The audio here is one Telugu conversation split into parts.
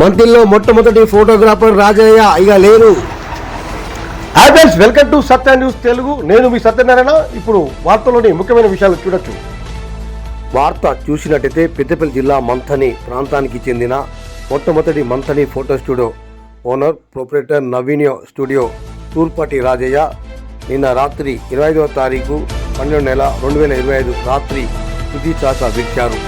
మంత్రిలో మొట్టమొదటి ఫోటోగ్రాఫర్ రాజయ్య ఇక లేరు. Hi friends welcome to Satya news Telugu. నేను మీ సత్యనారాయణ ఇప్పుడు వార్తల్లోని ముఖ్యమైన విషయాలు చూడొచ్చు. వార్త చూసినట్టయితే పెద్దపల్లి జిల్లా మంథని ప్రాంతానికి చెందిన మొట్టమొదటి Manthani photo studio owner proprietor నవీన్యో studio Thurpati Rajaiah నిన్న రాత్రి ఇరవై ఐదవ తారీఖు పన్నెండు నెల రెండు వేల ఇరవై ఐదు రాత్రి తుది చాచ విడిచారు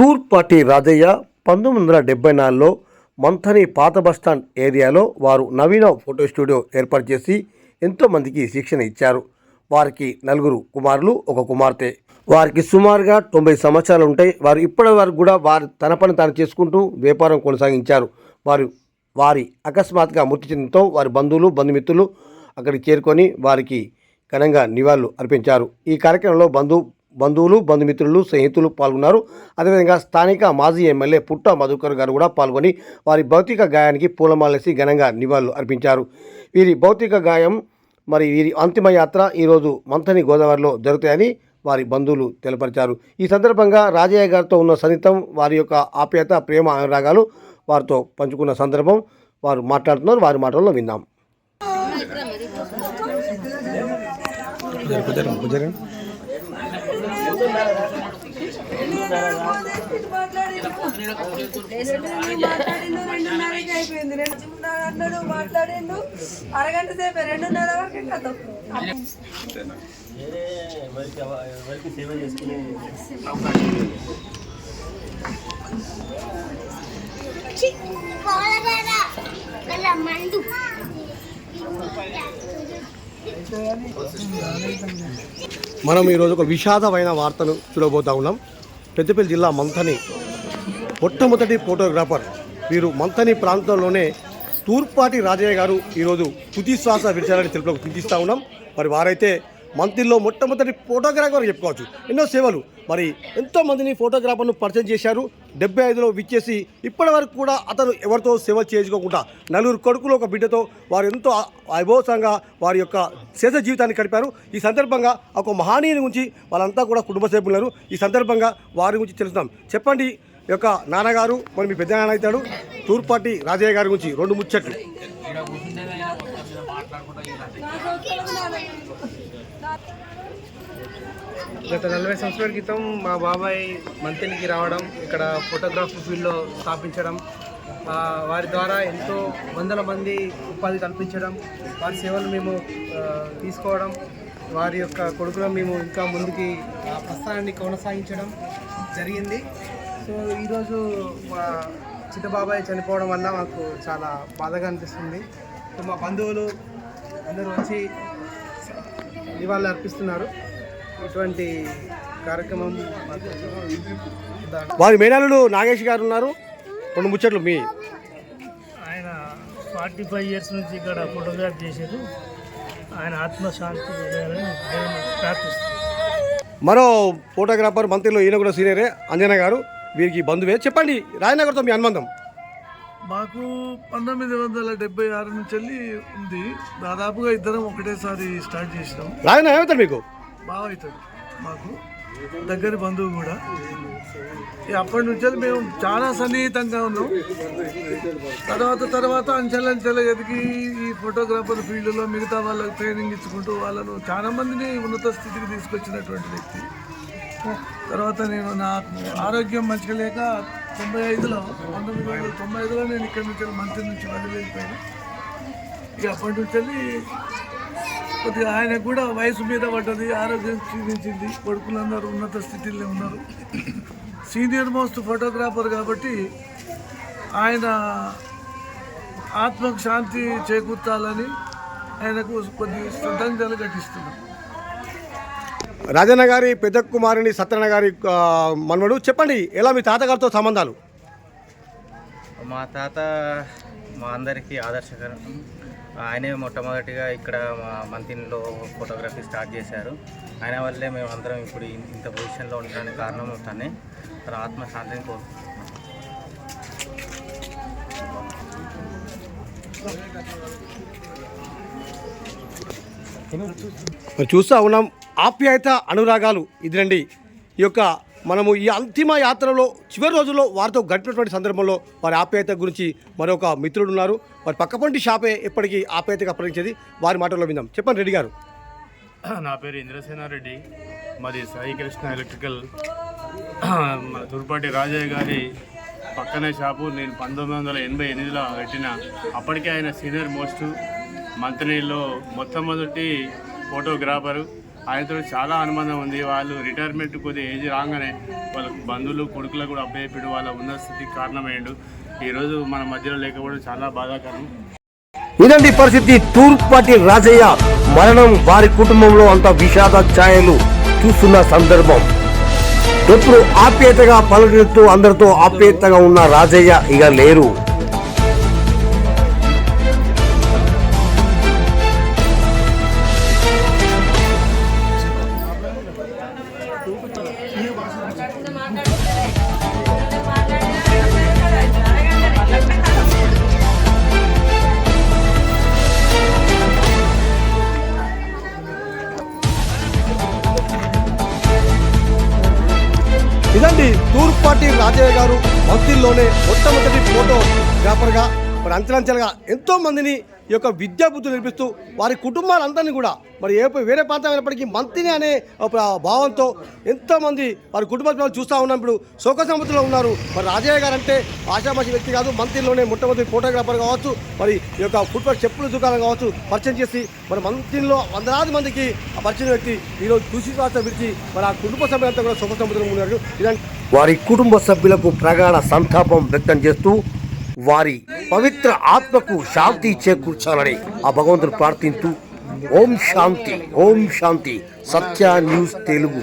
తూర్పాటి రాజయ్య పంతొమ్మిది వందల డెబ్బై నాలుగులో మంథని పాత బస్టాండ్ ఏరియాలో వారు నవీన ఫోటో స్టూడియో ఏర్పాటు చేసి ఎంతోమందికి శిక్షణ ఇచ్చారు. వారికి నలుగురు కుమారులు ఒక కుమార్తె. వారికి సుమారుగా తొంభై సంవత్సరాలు ఉంటాయి. వారు ఇప్పటి వరకు కూడా వారు తన పని తాను చేసుకుంటూ వ్యాపారం కొనసాగించారు. వారు వారి అకస్మాత్తుగా మృతి చెందడంతో వారి బంధువులు బంధుమిత్రులు అక్కడికి చేరుకొని వారికి ఘనంగా నివాళులు అర్పించారు. ఈ కార్యక్రమంలో బంధు బంధువులు బంధుమిత్రులు స్నేహితులు పాల్గొన్నారు. అదేవిధంగా స్థానిక మాజీ ఎమ్మెల్యే పుట్ట మధుకర్ గారు కూడా పాల్గొని వారి భౌతిక గాయానికి పూలమాలేసి ఘనంగా నివాళులు అర్పించారు. వీరి భౌతిక గాయం మరి వీరి అంతిమ యాత్ర ఈరోజు మంథని గోదావరిలో జరుగుతాయని వారి బంధువులు తెలపరిచారు ఈ సందర్భంగా రాజయ్య గారితో ఉన్న సన్నిహితం వారి యొక్క ఆప్యాయత ప్రేమ అనురాగాలు వారితో పంచుకున్న సందర్భం వారు మాట్లాడుతున్నారు. వారి మాటల్లో విందాం. మాట్లాడిండు రెండున్నరకి అయిపోయింది రెండు చిన్నగా అన్నాడు మాట్లాడిండు అరగంట సేపు రెండున్నర వరకు కథ మందు మనం ఈరోజు ఒక విషాదమైన వార్తను చూడబోతా ఉన్నాం. పెద్దపల్లి జిల్లా మంథని మొట్టమొదటి ఫోటోగ్రాఫర్ వీరు మంథని ప్రాంతంలోనే తూర్పాటి రాజయ్య గారు ఈరోజు తుది శ్వాస విడిచారని తెలుపులకు చింతిస్తూ ఉన్నాం. మరి వారైతే మంత్రిలో మొట్టమొదటి ఫోటోగ్రాఫర్ చెప్పుకోవచ్చు. ఎన్నో సేవలు. మరి ఎంతో మందిని ఫోటోగ్రాఫర్ను పరిచయం చేశారు. డెబ్బై ఐదులో విచ్చేసి ఇప్పటి వరకు కూడా అతను ఎవరితో సేవ చేసుకోకుండా నలుగురు కొడుకులు ఒక బిడ్డతో వారు ఎంతో వైభవసంగా వారి యొక్క శేష జీవితాన్ని గడిపారు. ఈ సందర్భంగా ఒక మహానీయుని గురించి వాళ్ళంతా కూడా కుటుంబ సభ్యులను ఈ సందర్భంగా వారి గురించి తెలుస్తున్నాం చెప్పండి యొక్క నాన్నగారు మరి మీ పెద్ద నాన్న అవుతాడు. తూర్పాటి రాజయ్య గారి గురించి రెండు ముచ్చట్లు. గత నలభై సంవత్సరాల క్రితం మా బాబాయ్ మంత్రికి రావడం ఇక్కడ ఫోటోగ్రఫీ ఫీల్డ్లో స్థాపించడం వారి ద్వారా ఎంతో వందల మంది ఉపాధి కల్పించడం వారి సేవలు మేము తీసుకోవడం వారి యొక్క కొడుకులను మేము ఇంకా ముందుకి ఆ ప్రస్థానాన్ని కొనసాగించడం జరిగింది. సో ఈరోజు మా చిన్న బాబాయ్ చనిపోవడం వల్ల మాకు చాలా బాధగా అనిపిస్తుంది. సో మా బంధువులు అందరూ వచ్చి నివాళులు అర్పిస్తున్నారు. ఇటువంటి కార్యక్రమం వారి మేనల్లుడు నాగేష్ గారు ఉన్నారు. రెండు ముచ్చట్లు మీ. ఆయన ఫార్టీ ఫైవ్ ఇయర్స్ నుంచి ఇక్కడ ఫోటోగ్రాఫ్ చేశారు. ఆయన ఆత్మశాంతి ప్రార్థిస్తున్నాను మరో ఫోటోగ్రాఫర్ మంత్రిలో ఈయన కూడా సీనియరే అంజనా గారు. వీరికి బంధువే. చెప్పండి రాయన గారితో మీ అనుబంధం. మాకు పంతొమ్మిది వందల డెబ్బై ఆరు నుంచి వెళ్ళి ఉంది. దాదాపుగా ఇద్దరం ఒకటేసారి స్టార్ట్ చేసినాం. రాయన ఏమవుతారు మీకు? బాగా అవుతుంది మాకు. దగ్గర బంధువు కూడా. అప్పటి నుంచి వెళ్ళి మేము చాలా సన్నిహితంగా ఉన్నాం. తర్వాత తర్వాత అంచెలంచెల ఎదిగి ఈ ఫోటోగ్రాఫర్ ఫీల్డ్లో మిగతా వాళ్ళకి ట్రైనింగ్ ఇచ్చుకుంటూ వాళ్ళను చాలా మందిని ఉన్నత స్థితికి తీసుకొచ్చినటువంటి వ్యక్తి. తర్వాత నేను నా ఆరోగ్యం మంచిగా లేక తొంభై ఐదులో పంతొమ్మిది వందల తొంభై ఐదులో నేను ఇక్కడి నుంచి మంత్రి నుంచి వదిలి వెళ్ళిపోయాను. ఇక అప్పటి నుంచి వెళ్ళి కొద్దిగా ఆయనకు కూడా వయసు మీద పడ్డది ఆరోగ్యం క్షీణించింది కొడుకులందరూ ఉన్నత స్థితిలో ఉన్నారు. సీనియర్ మోస్ట్ ఫోటోగ్రాఫర్ కాబట్టి ఆయన ఆత్మకు శాంతి చేకూర్చాలని ఆయనకు కొద్ది శ్రద్ధాంజలి ఘటిస్తున్నాం రాజన్న గారి పెద్ద కుమారుని సత్యనారాయణ గారి మనవడు చెప్పండి ఎలా మీ తాతగారితో సంబంధాలు? మా తాత మా అందరికీ ఆదర్శకరం. ఆయనే మొట్టమొదటిగా ఇక్కడ మా మంతిన్లో ఫోటోగ్రఫీ స్టార్ట్ చేశారు. ఆయన వల్లే మేము అందరం ఇప్పుడు ఇంత పొజిషన్లో ఉండడానికి కారణం తనే. తన ఆత్మశాంతిని కోరుకుంటున్నాం మరి చూస్తూ ఉన్నాం. ఆప్యాయత అనురాగాలు ఇదిరండి. ఈ యొక్క మనము ఈ అంతిమ యాత్రలో చివరి రోజుల్లో వారితో గడిపినటువంటి సందర్భంలో వారి ఆప్యాయత గురించి మరొక మిత్రుడు ఉన్నారు. వారి పక్కపంటి షాపే ఎప్పటికీ ఆప్యాయతగా అప్పగించేది వారి మాటల్లో విందాం. చెప్పండి రెడ్డి గారు. నా పేరు ఇంద్రసేనారెడ్డి మరి సాయి కృష్ణ ఎలక్ట్రికల్. మన తుర్పాటి రాజయ్య గారి పక్కనే షాపు. నేను పంతొమ్మిది వందల ఎనభై ఎనిమిదిలో పెట్టిన అప్పటికే ఆయన సీనియర్ మోస్ట్ మంత్రిలో మొట్టమొదటి ఫోటోగ్రాఫరు. ఆయనతో చాలా అనుబంధం ఉంది. వాళ్ళు రిటైర్మెంట్ కొద్ది ఏజ్ రాగానే వాళ్ళ బంధువులు కొడుకులకు కూడా అప్పయ్యపిడు వాళ్ళ ఉన్న స్థితికి కారణమయ్యాడు. ఈరోజు మన మధ్యలో లేకపోవడం చాలా బాధాకరం. ఇదండి పరిస్థితి. తూర్పాటి రాజయ్య మరణం వారి కుటుంబంలో అంత విషాద ఛాయలు చూస్తున్న సందర్భం. ఎప్పుడు ఆప్యాయతగా పలకరిస్తూ అందరితో ఆప్యాయతగా ఉన్న రాజయ్య ఇక లేరు. తూర్పాటి రాజయ్య గారు భక్తుల్లోనే మొట్టమొదటి ఫోటోగ్రాఫర్గా మరి అంచెలంచెలుగా ఎంతో మందిని ఈ యొక్క విద్యా బుద్ధులు నేర్పిస్తూ వారి కుటుంబాలందరినీ కూడా మరి ఏ వేరే ప్రాంతం అయినప్పటికీ మంత్రిని అనే ఒక భావంతో ఎంతోమంది వారి కుటుంబ సభ్యులు చూస్తూ ఉన్నప్పుడు శోక సముద్రంలో ఉన్నారు. మరి రాజయ్య గారు అంటే ఆశామాషి వ్యక్తి కాదు మంత్రిలోనే మొట్టమొదటి ఫోటోగ్రాఫర్ కావచ్చు మరి ఈ యొక్క ఫుట్బాల్ చెప్పుల దుకాణం కావచ్చు పరిచయం చేసి మరి మంత్రిలో వందలాది మందికి ఆ పరిచయం వ్యక్తి ఈరోజు కృషి రాష్ట్రం విడిచి మరి ఆ కుటుంబ సభ్యులంతా కూడా శోక సముద్రంలో ఉన్నారు. ఇలాంటి వారి కుటుంబ సభ్యులకు ప్రగాఢ సంతాపం వ్యక్తం చేస్తూ వారి పవిత్ర ఆత్మకు శాంతి చేకూర్చాలని ఆ భగవంతుడు ప్రార్థించు ఓం శాంతి ఓం శాంతి సత్య న్యూస్ తెలుగు.